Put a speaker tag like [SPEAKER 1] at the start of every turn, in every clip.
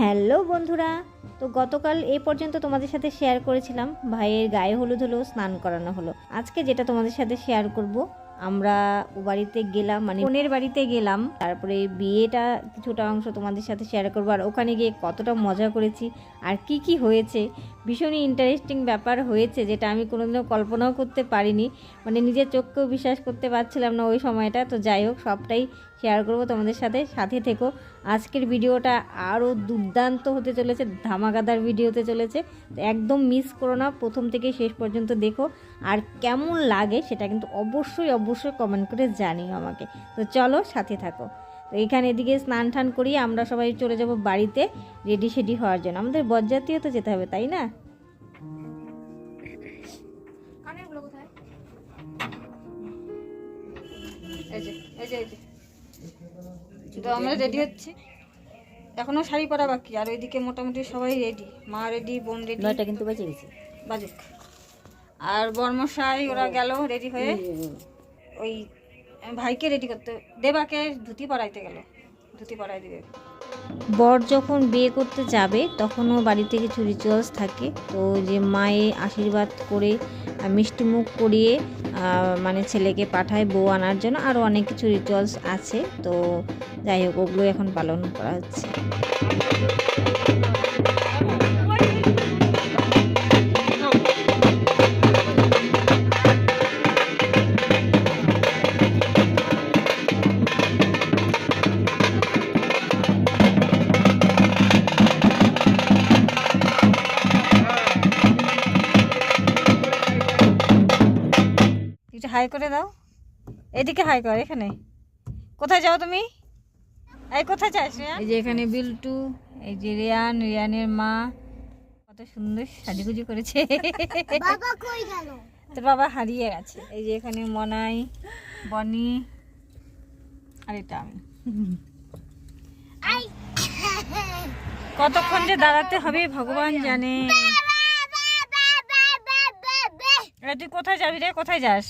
[SPEAKER 1] Hello বন্ধুরা, তো গতকাল এ পর্যন্ত তোমাদের সাথে শেয়ার করেছিলাম, ভাইয়ের গায়ে হলুদ হলো, স্নান করানো হলো। আজকে যেটা তোমাদের সাথে শেয়ার করব, আমরা ও বাড়িতে গেলাম মানে বোনের বাড়িতে গেলাম, তারপরে বিয়েটা কিছুটা অংশ তোমাদের সাথে শেয়ার করব, আর ওখানে গিয়ে কতটা মজা করেছি, আর কি কি হয়েছে ভীষণই ইন্টারেস্টিং ব্যাপার হয়েছে, যেটা আমি কোনোদিনও কল্পনাও করতে পারিনি মানে নিজের চোখকেও বিশ্বাস করতে পারছিলাম না ওই সময়টা, তো যাই হোক, সবটাই শেয়ার করব তোমাদের সাথে সাথে থেকো। আজকের ভিডিওটা আরও দুর্দান্ত হতে চলেছে, ধামাকাদার ভিডিওতে চলেছে। একদম মিস করো না, প্রথম থেকে শেষ পর্যন্ত দেখো। আর কেমন লাগে সেটা কিন্তু অবশ্যই অবশ্যই কমেন্ট করে জানিও আমাকে। তো চলো সাথে থাকো। তো এখানে এদিকে স্নান টান করিয়ে আমরা সবাই চলে যাব বাড়িতে রেডি সেডি হওয়ার জন্য। আমাদের বরযাত্রীও তো যেতে হবে, তাই না?
[SPEAKER 2] এই যে এই যে। তো আমরা রেডি হচ্ছি। এখনও শাড়ি পরা বাকি আর ওইদিকে মোটামুটি সবাই রেডি মা রেডি বোন রেডি
[SPEAKER 1] নয়টা কিন্তু বেঁচে গেছে।
[SPEAKER 2] বাজুক আর বর্মশাই ওরা গেল রেডি হয়ে। ওই ভাইকে রেডি করতে দেবাকে ধুতি পরাইতে গেল। ধুতি পরাই দিবে।
[SPEAKER 1] বর যখন বিয়ে করতে যাবে, তখনও বাড়িতে কিছু রিচুয়ালস থাকে। তো যে মায়ে আশীর্বাদ করে মিষ্টিমুখ করিয়ে মানে ছেলেকে পাঠায় বউ আনার জন্য। আরও অনেক কিছু রিচুয়ালস আছে। তো যাই হোক, ওগুলো এখন পালন করা হচ্ছে।
[SPEAKER 2] হাই করে দাও। এদিকে হাই কর এখানে। কোথায় যাও তুমি? এই কোথায় যাস রিয়ান এই যে এখানে বিল্টু এই যে রিয়ান রিয়ানের মা। কত সুন্দর সাজুগুজু করেছে।
[SPEAKER 3] বাবা কই গেল?
[SPEAKER 2] তোর বাবা হারিয়ে গেছে। এই যে এখানে মনাই বনি আর এটা আমি। কতক্ষণ যে দাঁড়াতে হবে ভগবান জানে। তুই কোথায় যাবি রে? কোথায় যাস?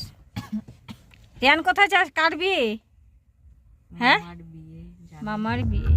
[SPEAKER 2] রিয়ান কোথায় যাস? কার বিয়ে? হ্যাঁ? মামার বিয়ে।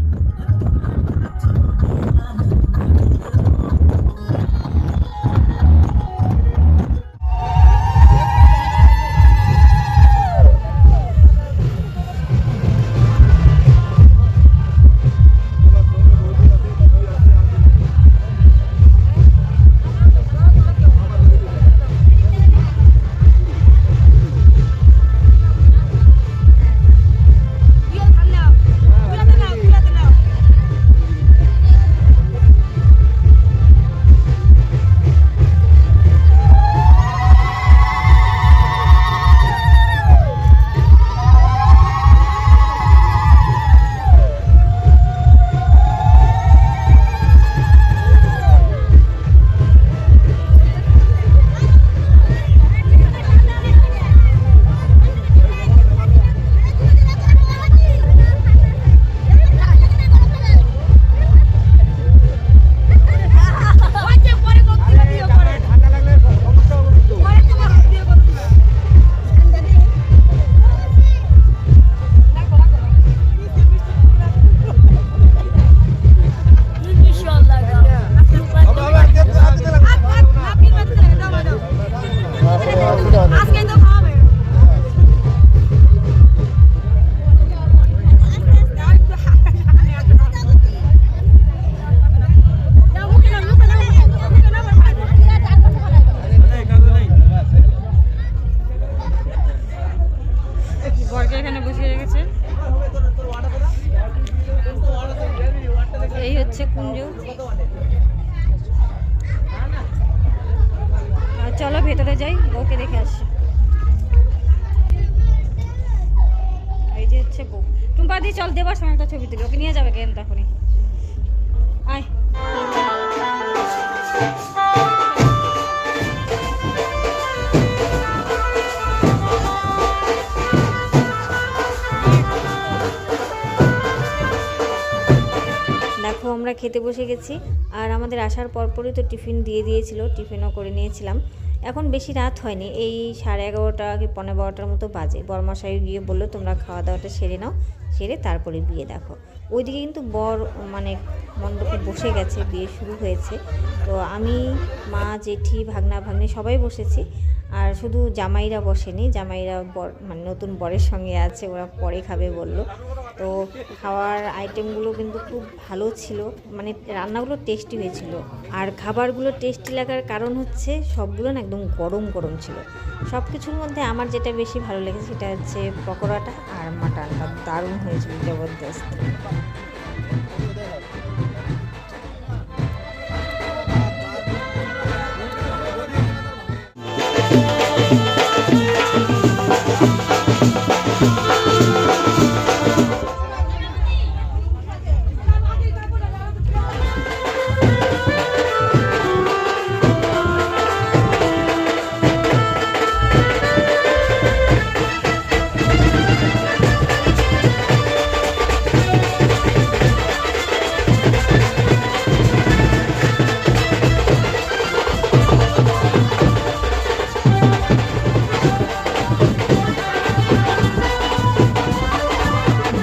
[SPEAKER 2] একটা ছবি ওকে নিয়ে যাবে তখনই।
[SPEAKER 1] দেখো, আমরা খেতে বসে গেছি, আর আমাদের আসার পরপরই তো টিফিন দিয়ে দিয়েছিল, টিফিনও করে নিয়েছিলাম। এখন বেশি রাত হয়নি, এই সাড়ে এগারোটা কি পনেরো বারোটার মতো বাজে। বর্মাশাই গিয়ে বলল, তোমরা খাওয়া দাওয়াটা সেরে নাও। সেরে তারপরে বিয়ে দেখো। ওইদিকে কিন্তু বর মানে মণ্ডপে বসে গেছে, বিয়ে শুরু হয়েছে। তো আমি, মা, জেঠি, ভাগনা, ভাগ্নি সবাই বসেছি। আর শুধু জামাইরা বসেনি, জামাইরা বর মানে নতুন বরের সঙ্গে আছে, ওরা পরে খাবে বলল। তো খাওয়ার আইটেমগুলো কিন্তু খুব ভালো ছিল। মানে রান্নাগুলো টেস্টি হয়েছিল। আর খাবারগুলো টেস্টি লাগার কারণ হচ্ছে সবগুলো না একদম গরম গরম ছিল। সব কিছুর মধ্যে আমার যেটা বেশি ভালো লেগেছে সেটা হচ্ছে পকোড়াটা আর মাটনটা দারুণ হয়েছিল জবরদস্ত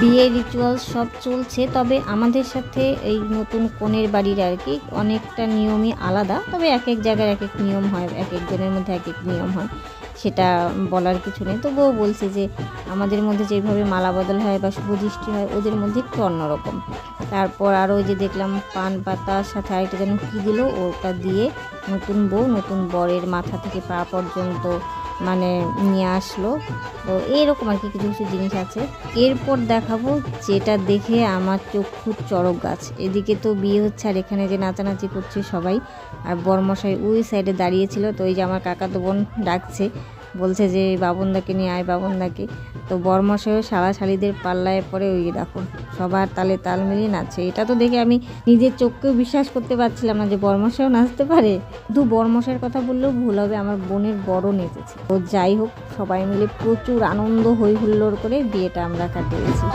[SPEAKER 1] বিয়ের রিচুয়াল সব চলছে, তবে আমাদের সাথে এই নতুন কনের বাড়ির আর কি অনেকটা নিয়মই আলাদা, তবে এক এক জায়গার এক এক নিয়ম হয় এক একজনের মধ্যে এক এক নিয়ম হয়, সেটা বলার কিছু নেই। তবুও বলছি যে আমাদের মধ্যে যেভাবে মালা বদল হয় বা শুভদৃষ্টি হয়, ওদের মধ্যে একটু অন্যরকম। তারপর আরও ওই যে দেখলাম পান পাতার সাথে আরেকটা যেন কী দিল, ওটা দিয়ে নতুন বউ, নতুন বরের মাথা থেকে পা পর্যন্ত মানে নিয়ে আসলো। তো এরকম আর কি কিছু কিছু জিনিস আছে। এরপর দেখাবো যেটা দেখে আমার চক্ষু চড়ক গাছ। এদিকে তো বিয়ে হচ্ছে আর এখানে যে নাচানাচি করছে সবাই। আর বর্মশাই ওই সাইডে দাঁড়িয়েছিল। তো ওই যে আমার কাকা তো বোন ডাকছে, বলছে যে, বাবনদাকে নিয়ে আয়, বাবনদাকে। তো বরমশাইও সারা শালিদের পাল্লায় পরে ওই রাখুন দেখো, সবার তালে তাল মিলিয়ে নাচছে। এটা তো দেখে আমি নিজের চোখকেও বিশ্বাস করতে পারছিলাম না যে বরমশাইও নাচতে পারে। দু বরমশাইয়ের কথা বললেও ভুল হবে, আমার বোনের বড় নেচেছে। তো যাই হোক, সবাই মিলে প্রচুর আনন্দ হই হুল্লোড় করে বিয়েটা আমরা কাটিয়েছি।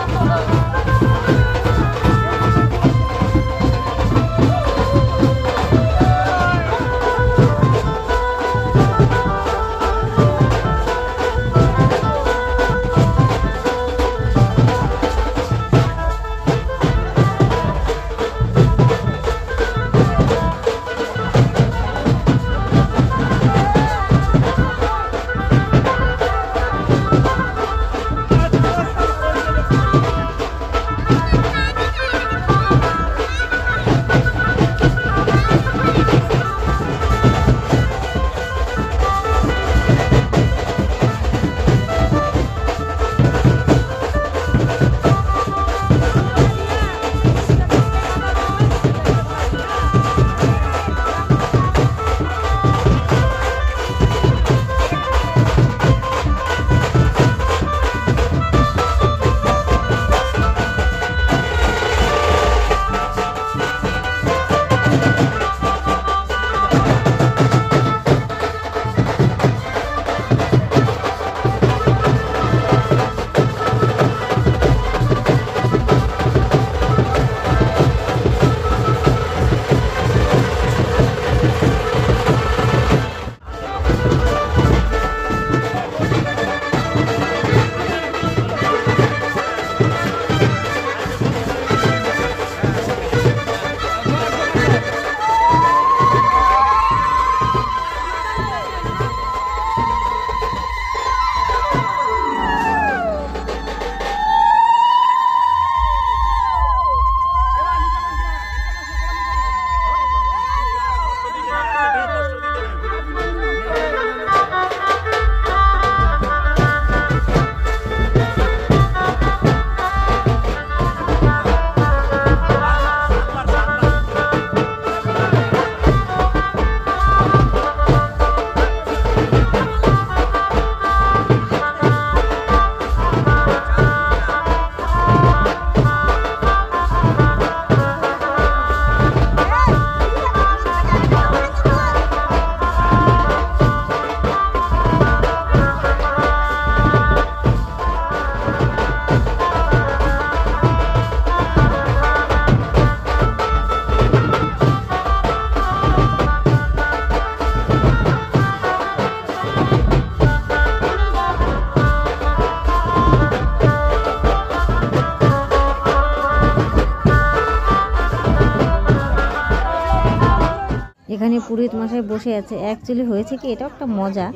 [SPEAKER 1] এখানে পুরোহিত মশাই বসে আছে। অ্যাকচুয়ালি হয়েছে কি এটা একটা মজা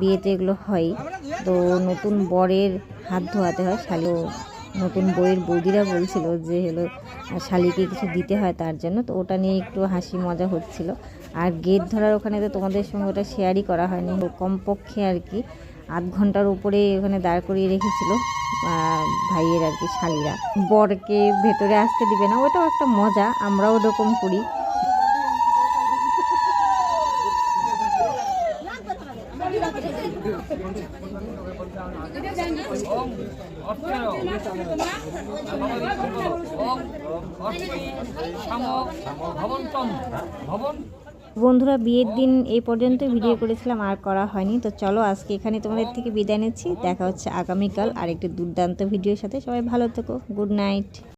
[SPEAKER 1] বিয়েতে এগুলো হয়। তো নতুন বরের হাত ধোয়াতে হয় শালি। নতুন বইয়ের বৌদিরা বলছিল যে হলো শালিকে কিছু দিতে হয় তার জন্য। তো ওটা নিয়ে একটু হাসি মজা হচ্ছিল। আর গেট ধরার ওখানে তো তোমাদের সঙ্গে ওটা শেয়ারই করা হয়নি। কমপক্ষে আর কি, আধ ঘণ্টার উপরে ওখানে দাঁড় করিয়ে রেখেছিল ভাইয়ের আর কি শালিরা। বরকে ভেতরে আসতে দিবে না, ওটাও একটা মজা, আমরাও ওরকম করি। বন্ধুরা, বিয়ের দিন এই পর্যন্ত ভিডিও করেছিলাম, আর করা হয়নি। তো চলো, আজকে এখানে তোমাদের থেকে বিদায় নিচ্ছি। দেখা হচ্ছে আগামীকাল আর একটি দুর্দান্ত ভিডিওর সাথে। সবাই ভালো থেকো। Good night.